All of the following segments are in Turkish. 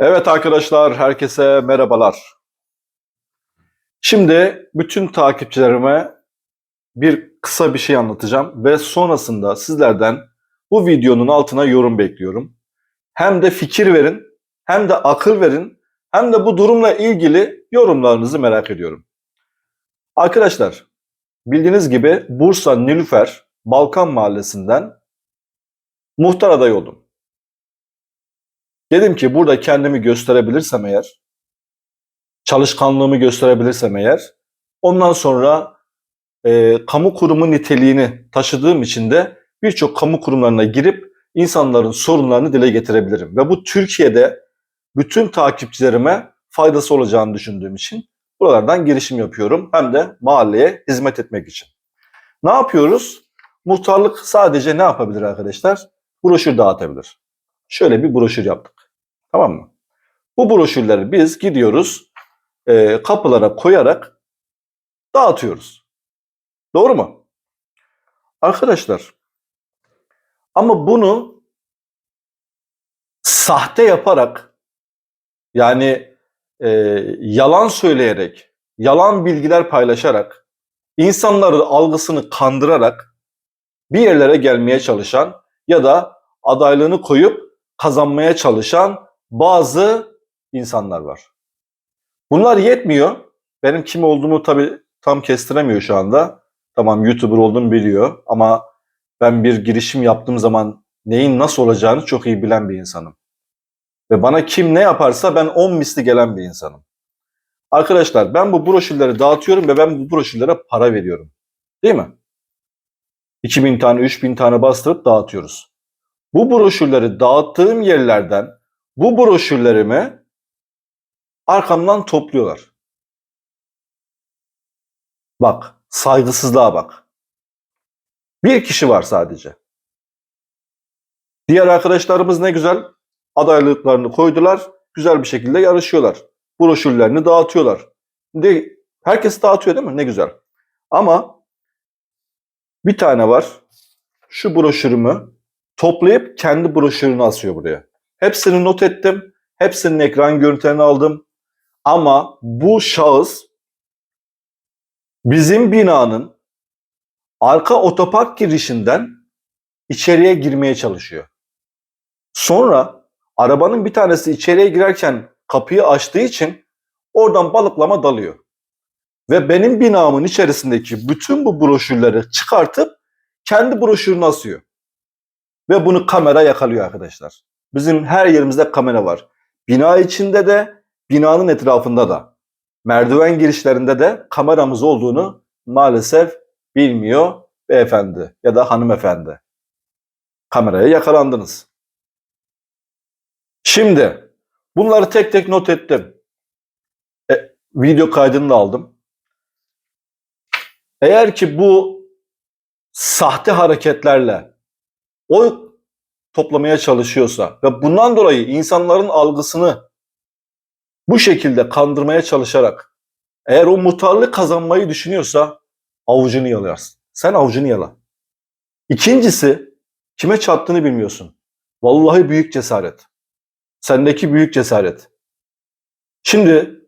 Evet arkadaşlar, herkese merhabalar. Şimdi bütün takipçilerime bir kısa bir şey anlatacağım ve sonrasında sizlerden bu videonun altına yorum bekliyorum. Hem de fikir verin, hem de akıl verin, hem de bu durumla ilgili yorumlarınızı merak ediyorum. Arkadaşlar, bildiğiniz gibi Bursa Nilüfer Balkan Mahallesi'nden muhtar adayı oldum. Dedim ki burada kendimi gösterebilirsem eğer, çalışkanlığımı gösterebilirsem eğer, ondan sonra e, kamu kurumu niteliğini taşıdığım için de birçok kamu kurumlarına girip insanların sorunlarını dile getirebilirim. Ve bu Türkiye'de bütün takipçilerime faydası olacağını düşündüğüm için buralardan girişim yapıyorum. Hem de mahalleye hizmet etmek için. Ne yapıyoruz? Muhtarlık sadece ne yapabilir arkadaşlar? Broşür dağıtabilir. Şöyle bir broşür yaptık. Tamam mı? Bu broşürleri biz gidiyoruz e, kapılara koyarak dağıtıyoruz. Doğru mu? Arkadaşlar ama bunu sahte yaparak yani e, yalan söyleyerek, yalan bilgiler paylaşarak, insanların algısını kandırarak bir yerlere gelmeye çalışan ya da adaylığını koyup kazanmaya çalışan bazı insanlar var. Bunlar yetmiyor. Benim kim olduğumu tabii tam kestiremiyor şu anda. Tamam YouTuber olduğumu biliyor ama ben bir girişim yaptığım zaman neyin nasıl olacağını çok iyi bilen bir insanım. Ve bana kim ne yaparsa ben 10 misli gelen bir insanım. Arkadaşlar ben bu broşürleri dağıtıyorum ve ben bu broşürlere para veriyorum. Değil mi? 2000 tane, 3000 tane bastırıp dağıtıyoruz. Bu broşürleri dağıttığım yerlerden bu broşürlerimi arkamdan topluyorlar. Bak, saygısızlığa bak. Bir kişi var sadece. Diğer arkadaşlarımız ne güzel adaylıklarını koydular, güzel bir şekilde yarışıyorlar. Broşürlerini dağıtıyorlar. De, herkes dağıtıyor değil mi? Ne güzel. Ama bir tane var. Şu broşürümü toplayıp kendi broşürünü asıyor buraya. Hepsini not ettim. Hepsinin ekran görüntülerini aldım. Ama bu şahıs bizim binanın arka otopark girişinden içeriye girmeye çalışıyor. Sonra arabanın bir tanesi içeriye girerken kapıyı açtığı için oradan balıklama dalıyor. Ve benim binamın içerisindeki bütün bu broşürleri çıkartıp kendi broşürünü asıyor. Ve bunu kamera yakalıyor arkadaşlar. Bizim her yerimizde kamera var. Bina içinde de, binanın etrafında da. Merdiven girişlerinde de kameramız olduğunu maalesef bilmiyor beyefendi ya da hanımefendi. Kameraya yakalandınız. Şimdi bunları tek tek not ettim. E, video kaydını da aldım. Eğer ki bu sahte hareketlerle oy toplamaya çalışıyorsa ve bundan dolayı insanların algısını bu şekilde kandırmaya çalışarak eğer o muhtarlık kazanmayı düşünüyorsa avucunu yalarsın. Sen avucunu yala. İkincisi kime çattığını bilmiyorsun. Vallahi büyük cesaret. Sendeki büyük cesaret. Şimdi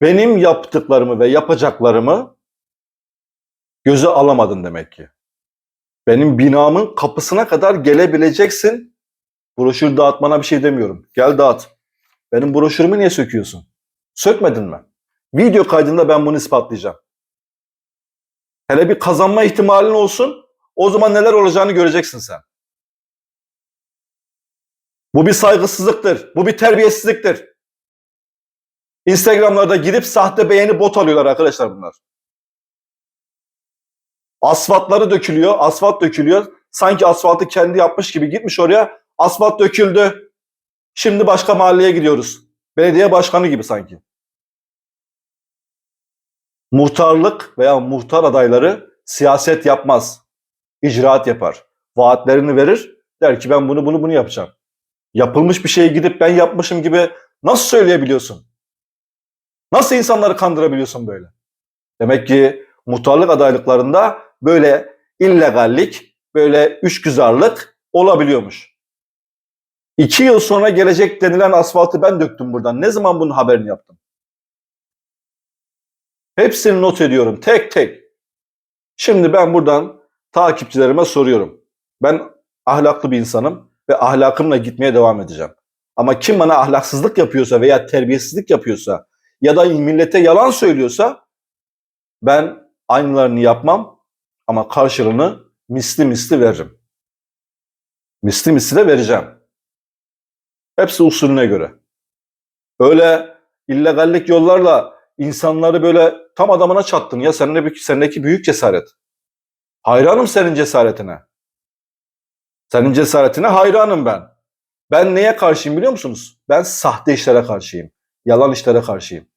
benim yaptıklarımı ve yapacaklarımı göze alamadın demek ki. Benim binamın kapısına kadar gelebileceksin. Broşür dağıtmana bir şey demiyorum. Gel dağıt. Benim broşürümü niye söküyorsun? Sökmedin mi? Video kaydında ben bunu ispatlayacağım. Hele bir kazanma ihtimalin olsun. O zaman neler olacağını göreceksin sen. Bu bir saygısızlıktır. Bu bir terbiyesizliktir. Instagram'larda gidip sahte beğeni bot alıyorlar arkadaşlar bunlar. Asfaltları dökülüyor, asfalt dökülüyor. Sanki asfaltı kendi yapmış gibi gitmiş oraya. Asfalt döküldü. Şimdi başka mahalleye gidiyoruz. Belediye başkanı gibi sanki. Muhtarlık veya muhtar adayları siyaset yapmaz. İcraat yapar. Vaatlerini verir. Der ki ben bunu bunu bunu yapacağım. Yapılmış bir şeye gidip ben yapmışım gibi nasıl söyleyebiliyorsun? Nasıl insanları kandırabiliyorsun böyle? Demek ki muhtarlık adaylıklarında böyle illegallik, böyle üçgüzarlık olabiliyormuş. İki yıl sonra gelecek denilen asfaltı ben döktüm buradan. Ne zaman bunun haberini yaptım? Hepsini not ediyorum tek tek. Şimdi ben buradan takipçilerime soruyorum. Ben ahlaklı bir insanım ve ahlakımla gitmeye devam edeceğim. Ama kim bana ahlaksızlık yapıyorsa veya terbiyesizlik yapıyorsa ya da millete yalan söylüyorsa ben aynılarını yapmam ama karşılığını misli misli veririm. Misli misli de vereceğim. Hepsi usulüne göre. Öyle illegallik yollarla insanları böyle tam adamına çattın ya seninle, sendeki büyük cesaret. Hayranım senin cesaretine. Senin cesaretine hayranım ben. Ben neye karşıyım biliyor musunuz? Ben sahte işlere karşıyım. Yalan işlere karşıyım.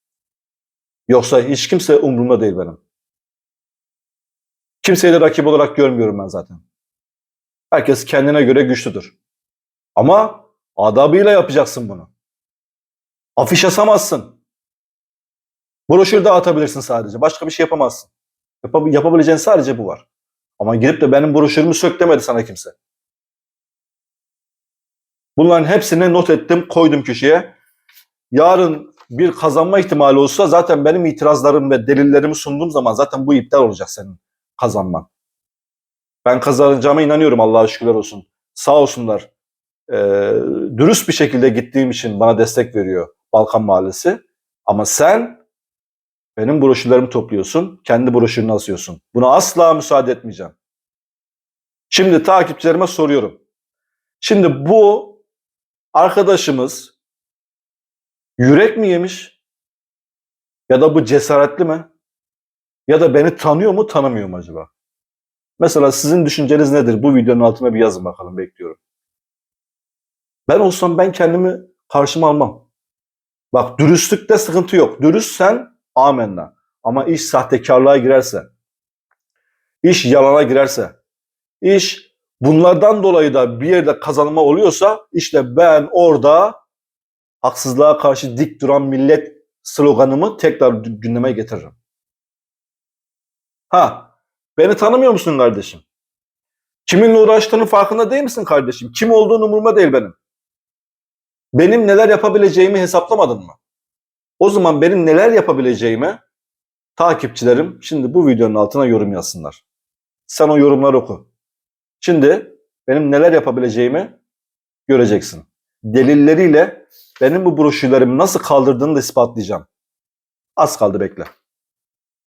Yoksa hiç kimse umurumda değil benim. Kimseyi de rakip olarak görmüyorum ben zaten. Herkes kendine göre güçlüdür. Ama adabıyla yapacaksın bunu. Afiş asamazsın. Broşür dağıtabilirsin sadece. Başka bir şey yapamazsın. Yap- yapabileceğin sadece bu var. Ama girip de benim broşürümü sök demedi sana kimse. Bunların hepsini not ettim, koydum köşeye. Yarın bir kazanma ihtimali olsa zaten benim itirazlarım ve delillerimi sunduğum zaman zaten bu iptal olacak senin kazanman. Ben kazanacağıma inanıyorum Allah'a şükürler olsun. Sağ olsunlar. Ee, dürüst bir şekilde gittiğim için bana destek veriyor Balkan Mahallesi. Ama sen benim broşürlerimi topluyorsun, kendi broşürünü asıyorsun. Buna asla müsaade etmeyeceğim. Şimdi takipçilerime soruyorum. Şimdi bu arkadaşımız yürek mi yemiş? Ya da bu cesaretli mi? Ya da beni tanıyor mu, tanımıyor mu acaba? Mesela sizin düşünceniz nedir? Bu videonun altına bir yazın bakalım, bekliyorum. Ben olsam ben kendimi karşıma almam. Bak dürüstlükte sıkıntı yok. Dürüstsen amenna. Ama iş sahtekarlığa girerse, iş yalana girerse, iş bunlardan dolayı da bir yerde kazanma oluyorsa işte ben orada haksızlığa karşı dik duran millet sloganımı tekrar gündeme getiririm. Ha, beni tanımıyor musun kardeşim? Kiminle uğraştığının farkında değil misin kardeşim? Kim olduğunu umurumda değil benim. Benim neler yapabileceğimi hesaplamadın mı? O zaman benim neler yapabileceğimi takipçilerim şimdi bu videonun altına yorum yazsınlar. Sen o yorumları oku. Şimdi benim neler yapabileceğimi göreceksin. Delilleriyle benim bu broşürlerimi nasıl kaldırdığını da ispatlayacağım. Az kaldı bekle.